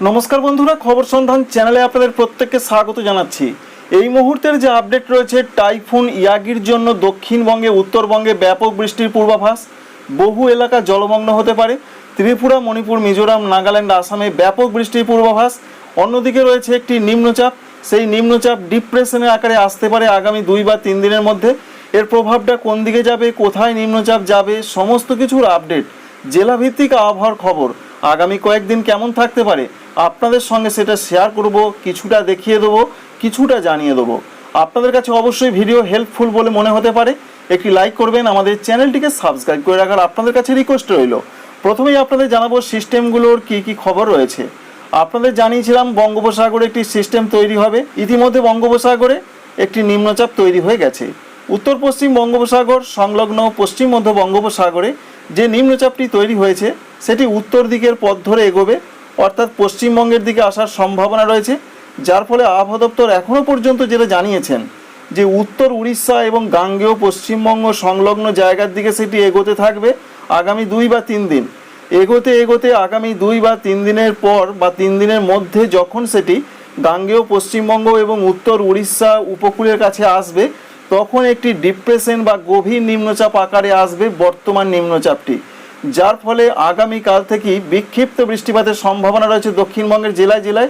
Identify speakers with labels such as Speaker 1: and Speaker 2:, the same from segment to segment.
Speaker 1: নমস্কার বন্ধুরা, খবর সন্ধান চ্যানেলে আপনাদের প্রত্যেককে স্বাগত জানাচ্ছি। এই মুহূর্তের যে আপডেট রয়েছে, টাইফুন ইয়াগির জন্য দক্ষিণবঙ্গে, উত্তরবঙ্গে ব্যাপক বৃষ্টির পূর্বাভাস। বহু এলাকা জলমগ্ন হতে পারে। ত্রিপুরা, মণিপুর, মিজোরাম, নাগাল্যান্ড, আসামে ব্যাপক বৃষ্টির পূর্বাভাস। অন্যদিকে রয়েছে একটি নিম্নচাপ। সেই নিম্নচাপ ডিপ্রেশনের আকারে আসতে পারে আগামী দুই বা তিন দিনের মধ্যে। এর প্রভাবটা কোন দিকে যাবে, কোথায় নিম্নচাপ যাবে, সমস্ত কিছুর আপডেট। জেলাভিত্তিক আবহাওয়ার খবর। আগামী কয়েকদিন কেমন থাকতে পারে আপনাদের সঙ্গে সেটা শেয়ার করব, কিছুটা দেখিয়ে দেবো, কিছুটা জানিয়ে দেবো। আপনাদের কাছে অবশ্যই ভিডিও হেল্পফুল বলে মনে হতে পারে। একটি লাইক করবেন, আমাদের চ্যানেলটিকে সাবস্ক্রাইব করে রাখার আপনাদের কাছে রিকোয়েস্ট রইল। প্রথমেই আপনাদের জানাব সিস্টেমগুলোর কি কি খবর রয়েছে। আপনাদের জানিয়েছিলাম বঙ্গোপসাগরে একটি সিস্টেম তৈরি হবে। ইতিমধ্যে বঙ্গোপসাগরে একটি নিম্নচাপ তৈরি হয়ে গেছে। উত্তর পশ্চিম বঙ্গোপসাগর, সংলগ্ন পশ্চিম মধ্য বঙ্গোপসাগরে যে নিম্নচাপটি তৈরি হয়েছে সেটি উত্তর দিকের পথ ধরে এগোবে, অর্থাৎ পশ্চিমবঙ্গের দিকে আসার সম্ভাবনা রয়েছে, যার ফলে আবহাওয়া দপ্তর এখনও পর্যন্ত যেটা জানিয়েছেন যে উত্তর উড়িষ্যা এবং গাঙ্গেয় পশ্চিমবঙ্গ সংলগ্ন জায়গার দিকে সেটি এগোতে থাকবে আগামী দুই বা তিন দিন। এগোতে এগোতে আগামী দুই বা তিন দিনের পর বা তিন দিনের মধ্যে যখন সেটি গাঙ্গেয় পশ্চিমবঙ্গ এবং উত্তর উড়িষ্যা উপকূলের কাছে আসবে, তখন একটি ডিপ্রেশন বা গভীর নিম্নচাপ আকারে আসবে বর্তমান নিম্নচাপটি। যার ফলে আগামীকাল থেকেই বিক্ষিপ্ত বৃষ্টিপাতের সম্ভাবনা রয়েছে দক্ষিণবঙ্গের জেলায় জেলায়।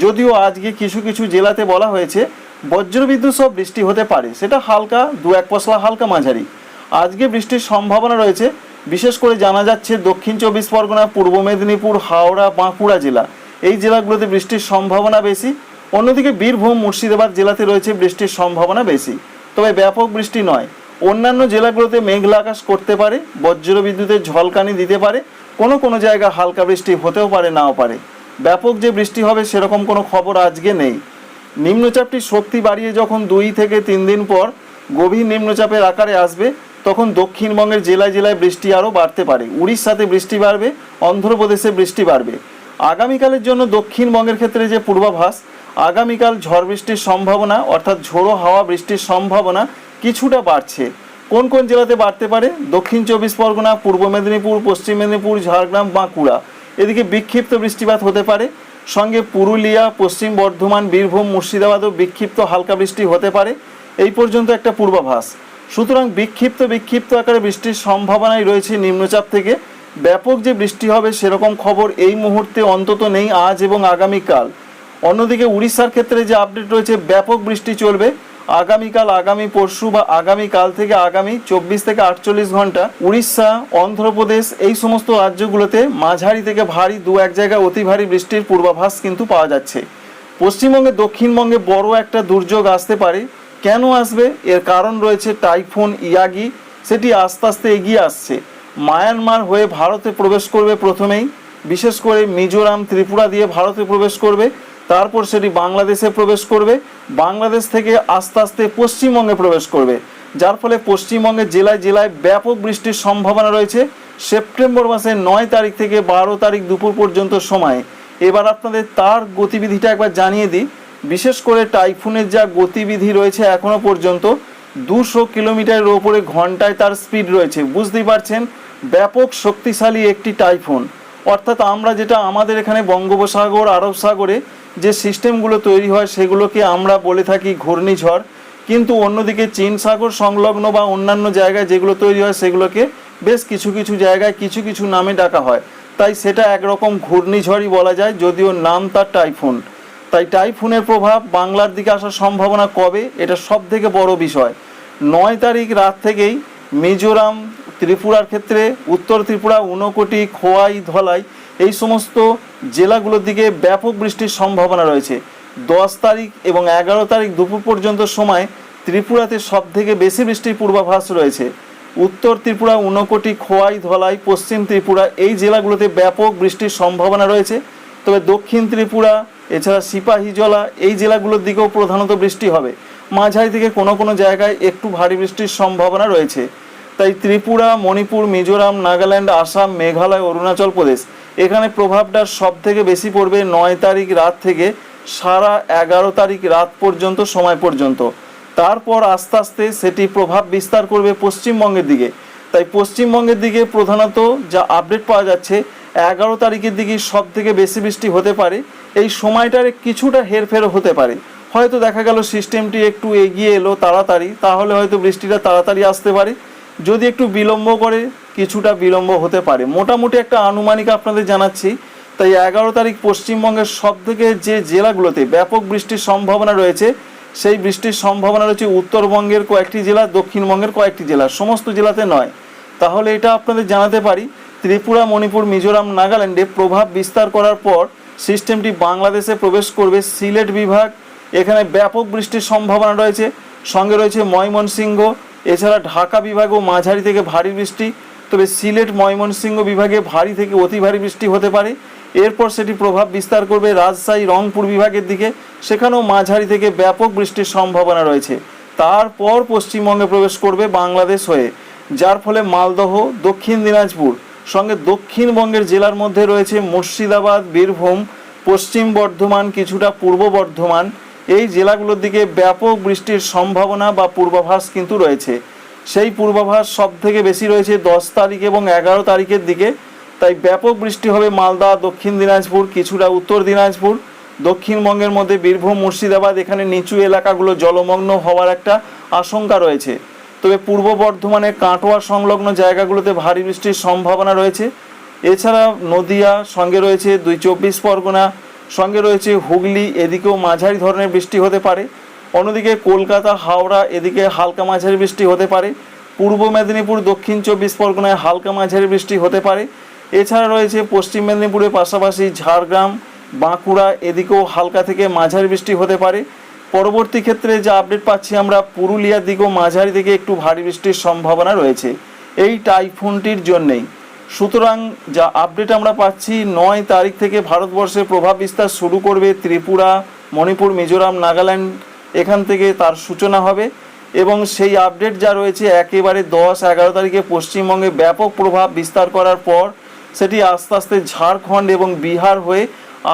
Speaker 1: যদিও আজকে কিছু কিছু জেলাতে বলা হয়েছে, বজ্রবিদ্যুৎ সব বৃষ্টি হতে পারে। সেটা হালকা, দু এক পশলা হালকা মাঝারি। আজকে বৃষ্টির সম্ভাবনা রয়েছে। বিশেষ করে জানা যাচ্ছে দক্ষিণ চব্বিশ পরগনা, পূর্ব মেদিনীপুর, হাওড়া, বাঁকুড়া জেলা। এই জেলাগুলোতে বৃষ্টির সম্ভাবনা বেশি। অন্যদিকে বীরভূম, মুর্শিদাবাদ জেলাতে রয়েছে বৃষ্টির সম্ভাবনা বেশি। তবে ব্যাপক বৃষ্টি নয়। অন্যান্য জেলাগুলোতে মেঘলা আকাশ করতে পারে বজ্র বিদ্যুতের ঝলকানি দিতে পারে, কোনো কোনো জায়গা হালকা বৃষ্টি হতেও পারে, নাও পারে। ব্যাপক যে বৃষ্টি হবে সেরকম কোনো খবর আজকে নেই। নিম্নচাপটি শক্তি বাড়িয়ে যখন দুই থেকে তিন দিন পর গভীর নিম্নচাপের আকারে আসবে, তখন দক্ষিণবঙ্গের জেলায় জেলায় বৃষ্টি আরও বাড়তে পারে। উড়িষ্যাতে বৃষ্টি বাড়বে, অন্ধ্রপ্রদেশে বৃষ্টি বাড়বে। আগামীকালের জন্য দক্ষিণবঙ্গের ক্ষেত্রে যে পূর্বাভাস, আগামীকাল ঝড় বৃষ্টির সম্ভাবনা, অর্থাৎ ঝোড়ো হাওয়া বৃষ্টির সম্ভাবনা কিছুটা বাড়ছে। কোন কোন জেলাতে বাড়তে পারে? দক্ষিণ চব্বিশ পরগনা, পূর্ব মেদিনীপুর, পশ্চিম মেদিনীপুর, ঝাড়গ্রাম, বাঁকুড়া। এদিকে বিক্ষিপ্ত বৃষ্টিপাত হতে পারে। সঙ্গে পুরুলিয়া, পশ্চিম বর্ধমান, বীরভূম মুর্শিদাবাদও বিক্ষিপ্ত হালকা বৃষ্টি হতে পারে। এই পর্যন্ত একটা পূর্বাভাস। সুতরাং বিক্ষিপ্ত বিক্ষিপ্ত আকারে বৃষ্টির সম্ভাবনাই রয়েছে নিম্নচাপ থেকে। ব্যাপক যে বৃষ্টি হবে সেরকম খবর এই মুহূর্তে অন্তত নেই আজ এবং আগামীকাল। অন্যদিকে উড়িষ্যার ক্ষেত্রে যে আপডেট রয়েছে, ব্যাপক বৃষ্টি চলবে। আগামীকাল, আগামী পরশু বা আগামীকাল থেকে আগামী চব্বিশ থেকে আটচল্লিশ ঘণ্টা উড়িষ্যা, অন্ধ্রপ্রদেশ এই সমস্ত রাজ্যগুলোতে মাঝারি থেকে ভারী দু এক জায়গায় অতি ভারী বৃষ্টির পূর্বাভাস কিন্তু পাওয়া যাচ্ছে। পশ্চিমবঙ্গে, দক্ষিণবঙ্গে বড় একটা দুর্যোগ আসতে পারে। কেন আসবে? এর কারণ রয়েছে টাইফুন, ইয়াগি, সেটি আস্তে আস্তে এগিয়ে আসছে। মায়ানমার হয়ে ভারতে প্রবেশ করবে প্রথমেই। বিশেষ করে মিজোরাম, ত্রিপুরা দিয়ে ভারতে প্রবেশ করবে। তারপর সেটি বাংলাদেশে প্রবেশ করবে, বাংলাদেশ থেকে আস্তে আস্তে পশ্চিমবঙ্গে প্রবেশ করবে, যার ফলে পশ্চিমবঙ্গের জেলায় জেলায় ব্যাপক বৃষ্টির সম্ভাবনা রয়েছে। সেপ্টেম্বর মাসের নয় তারিখ থেকে বারো তারিখ দুপুর পর্যন্ত সময়। এবার আপনাদের তার গতিবিধিটা একবার জানিয়ে দিই। বিশেষ করে টাইফুনের যা গতিবিধি রয়েছে এখনও পর্যন্ত, দুশো কিলোমিটারের ওপরে ঘন্টায় তার স্পিড রয়েছে। বুঝতেই পারছেন, ব্যাপক শক্তিশালী একটি টাইফুন। অর্থাৎ আমরা যেটা আমাদের এখানে বঙ্গোপসাগর আরব সাগরে যে সিস্টেমগুলো তৈরি হয় সেগুলোকে আমরা বলে থাকি ঘূর্ণিঝড়। কিন্তু অন্যদিকে চীন সাগর সংলগ্ন বা অন্যান্য জায়গায় যেগুলো তৈরি হয় সেগুলোকে বেশ কিছু কিছু জায়গায় কিছু কিছু নামে ডাকা হয়। তাই সেটা একরকম ঘূর্ণিঝড়ই বলা যায়, যদিও নাম তার টাইফুন। তাই টাইফুনের প্রভাব বাংলার দিকে আসার সম্ভাবনা কবে, এটা সব থেকে বড় বিষয়। নয় তারিখ রাত থেকেই মিজোরাম, ত্রিপুরার ক্ষেত্রে উত্তর ত্রিপুরা, ঊনকোটি খোয়াই ধলাই এই সমস্ত জেলাগুলোর দিকে ব্যাপক বৃষ্টির সম্ভাবনা রয়েছে। দশ তারিখ এবং এগারো তারিখ দুপুর পর্যন্ত সময় ত্রিপুরাতে সব থেকে বেশি বৃষ্টির পূর্বাভাস রয়েছে। উত্তর ত্রিপুরা, ঊনকোটি, খোয়াই, ধলাই, পশ্চিম ত্রিপুরা এই জেলাগুলোতে ব্যাপক বৃষ্টির সম্ভাবনা রয়েছে। তবে দক্ষিণ ত্রিপুরা, এছাড়া সিপাহীজলা এই জেলাগুলোর দিকেও প্রধানত বৃষ্টি হবে। মাঝারি থেকে কোনো কোনো জায়গায় একটু ভারী বৃষ্টির সম্ভাবনা রয়েছে। তাই ত্রিপুরা, মণিপুর, মিজোরাম, নাগাল্যান্ড, আসাম, মেঘালয়, অরুণাচল প্রদেশ এখানে প্রভাবটা সব থেকে বেশি পড়বে নয় তারিখ রাত থেকে সারা এগারো তারিখ রাত পর্যন্ত, সময় পর্যন্ত। তারপর আস্তে আস্তে সেটি প্রভাব বিস্তার করবে পশ্চিমবঙ্গের দিকে। তাই পশ্চিমবঙ্গের দিকে প্রধানত যা আপডেট পাওয়া যাচ্ছে, এগারো তারিখের দিকে সব থেকে বেশি বৃষ্টি হতে পারে। এই সময়টার কিছুটা হেরফের হতে পারে। হয়তো দেখা গেল সিস্টেমটি একটু এগিয়ে এলো তাড়াতাড়ি, তাহলে হয়তো বৃষ্টিটা তাড়াতাড়ি আসতে পারে। যদি একটু বিলম্ব করে কিছুটা বিলম্ব হতে পারে। মোটামুটি একটা আনুমানিক আপনাদের জানাচ্ছি, তাই এগারো তারিখ পশ্চিমবঙ্গের সব থেকে যে জেলাগুলোতে ব্যাপক বৃষ্টির সম্ভাবনা রয়েছে, সেই বৃষ্টির সম্ভাবনা রয়েছে উত্তরবঙ্গের কয়েকটি জেলা, দক্ষিণবঙ্গের কয়েকটি জেলা, সমস্ত জেলাতে নয়। তাহলে এটা আপনাদের জানাতে পারি, ত্রিপুরা, মণিপুর, মিজোরাম, নাগাল্যান্ডে প্রভাব বিস্তার করার পর সিস্টেমটি বাংলাদেশে প্রবেশ করবে। সিলেট বিভাগ, এখানে ব্যাপক বৃষ্টির সম্ভাবনা রয়েছে। সঙ্গে রয়েছে ময়মনসিংহ, এছাড়া ঢাকা বিভাগও মাঝারি থেকে ভারী বৃষ্টি। তবে সিলেট ময়মনসিংহ বিভাগে ভারী থেকে অতি ভারী বৃষ্টি হতে পারে। এরপর সেটি প্রভাব বিস্তার করবে রাজশাহী, রংপুর বিভাগের দিকে। সেখানেও মাঝারি থেকে ব্যাপক বৃষ্টির সম্ভাবনা রয়েছে। তারপর পশ্চিমবঙ্গে প্রবেশ করবে বাংলাদেশ হয়ে, যার ফলে মালদহ, দক্ষিণ দিনাজপুর, সঙ্গে দক্ষিণবঙ্গের জেলার মধ্যে রয়েছে মুর্শিদাবাদ, বীরভূম, পশ্চিম বর্ধমান, কিছুটা পূর্ব বর্ধমান। এই জেলাগুলোর দিকে ব্যাপক বৃষ্টির সম্ভাবনা বা পূর্বাভাস কিন্তু রয়েছে। সেই পূর্বাভাস সব থেকে বেশি রয়েছে দশ তারিখ এবং এগারো তারিখের দিকে। তাই ব্যাপক বৃষ্টি হবে মালদা, দক্ষিণ দিনাজপুর, কিছুটা উত্তর দিনাজপুর। দক্ষিণবঙ্গের মধ্যে বীরভূম, মুর্শিদাবাদ, এখানে নিচু এলাকাগুলো জলমগ্ন হওয়ার একটা আশঙ্কা রয়েছে। তবে পূর্ব বর্ধমানের কাটোয়া সংলগ্ন জায়গাগুলোতে ভারী বৃষ্টির সম্ভাবনা রয়েছে। এছাড়া নদিয়া, সঙ্গে রয়েছে দুই চব্বিশ পরগনা, সঙ্গে রয়েছে হুগলি, এদিকেও মাঝারি ধরনের বৃষ্টি হতে পারে। অন্যদিকে কলকাতা, হাওড়া, এদিকে হালকা মাঝারি বৃষ্টি হতে পারে। পূর্ব মেদিনীপুর, দক্ষিণ চব্বিশ পরগনায় হালকা মাঝারি বৃষ্টি হতে পারে। এছাড়া রয়েছে পশ্চিম মেদিনীপুরের পাশাপাশি ঝাড়গ্রাম, বাঁকুড়া, এদিকেও হালকা থেকে মাঝারি বৃষ্টি হতে পারে। পরবর্তী ক্ষেত্রে যে আপডেট পাচ্ছি আমরা, পুরুলিয়ার দিকেও মাঝারি থেকে একটু ভারী বৃষ্টির সম্ভাবনা রয়েছে। এই টাইফুনটির জন্যেই। সুতরাং যা আপডেট আমরা পাচ্ছি, নয় তারিখ থেকে ভারতবর্ষে প্রভাব বিস্তার শুরু করবে ত্রিপুরা, মণিপুর, মিজোরাম, নাগাল্যান্ড এখান থেকে তার সূচনা হবে এবং সেই আপডেট যা রয়েছে একেবারে দশ এগারো তারিখে পশ্চিমবঙ্গে ব্যাপক প্রভাব বিস্তার করার পর সেটি আস্তে আস্তে ঝাড়খণ্ড এবং বিহার হয়ে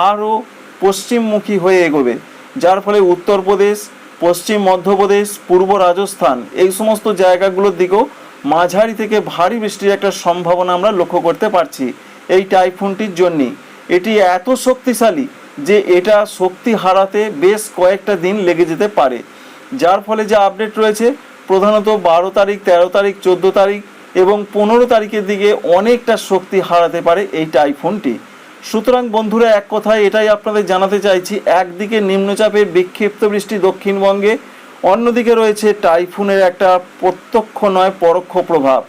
Speaker 1: আরও পশ্চিমমুখী হয়ে এগোবে, যার ফলে উত্তরপ্রদেশ, পশ্চিম মধ্যপ্রদেশ, পূর্ব রাজস্থান এই সমস্ত জায়গাগুলোর দিকেও মাঝারি থেকে ভারী বৃষ্টির একটা সম্ভাবনা আমরা লক্ষ্য করতে পারছি এই টাইফুনটির জন্যই এটি এত শক্তিশালী যে এটা শক্তি হারাতে বেশ কয়েকটা দিন লেগে যেতে পারে। যার ফলে যে আপডেট রয়েছে, প্রধানত বারো তারিখ, তেরো তারিখ, চোদ্দ তারিখ এবং পনেরো তারিখের দিকে অনেকটা শক্তি হারাতে পারে এই টাইফুনটি। সুতরাং বন্ধুরা, এক কথায় এটাই আপনাদের জানাতে চাইছি, একদিকে নিম্নচাপের বিক্ষিপ্ত বৃষ্টি দক্ষিণবঙ্গে, অন্যদিকে রয়েছে টাইফুনের একটা প্রত্যক্ষ নয়, পরোক্ষ প্রভাব।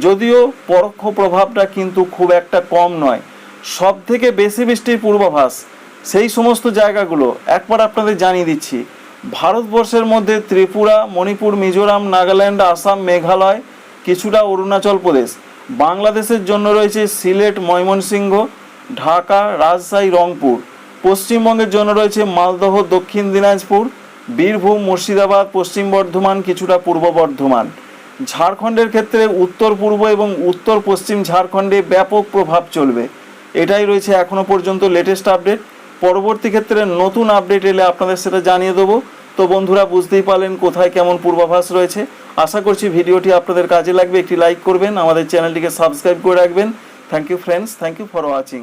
Speaker 1: যদিও পরোক্ষ প্রভাবটা কিন্তু খুব একটা কম নয়। সব থেকে বেশি বৃষ্টির পূর্বাভাস সেই সমস্ত জায়গাগুলো একবার আপনাদের জানিয়ে দিচ্ছি। ভারতবর্ষের মধ্যে ত্রিপুরা, মণিপুর, মিজোরাম, নাগাল্যান্ড, আসাম, মেঘালয়, কিছুটা অরুণাচল প্রদেশ। বাংলাদেশের জন্য রয়েছে সিলেট, ময়মনসিংহ, ঢাকা, রাজশাহী, রংপুর। পশ্চিমবঙ্গের জন্য রয়েছে মালদহ, দক্ষিণ দিনাজপুর, বীরভূম, মুর্শিদাবাদ, পশ্চিম বর্ধমান, কিছুটা পূর্ব বর্ধমান। ঝাড়খণ্ডের ক্ষেত্রে উত্তর পূর্ব এবং উত্তর পশ্চিম ঝাড়খণ্ডে ব্যাপক প্রভাব চলবে। এটাই রয়েছে এখনও পর্যন্ত লেটেস্ট আপডেট পরবর্তী ক্ষেত্রে নতুন আপডেট এলে আপনাদের সেটা জানিয়ে দেবো। তো বন্ধুরা, বুঝতেই পারলেন কোথায় কেমন পূর্বাভাস রয়েছে। আশা করছি ভিডিওটি আপনাদের কাজে লাগবে। একটি লাইক করবেন, আমাদের চ্যানেলটিকে সাবস্ক্রাইব করে রাখবেন। Thank you friends thank you for watching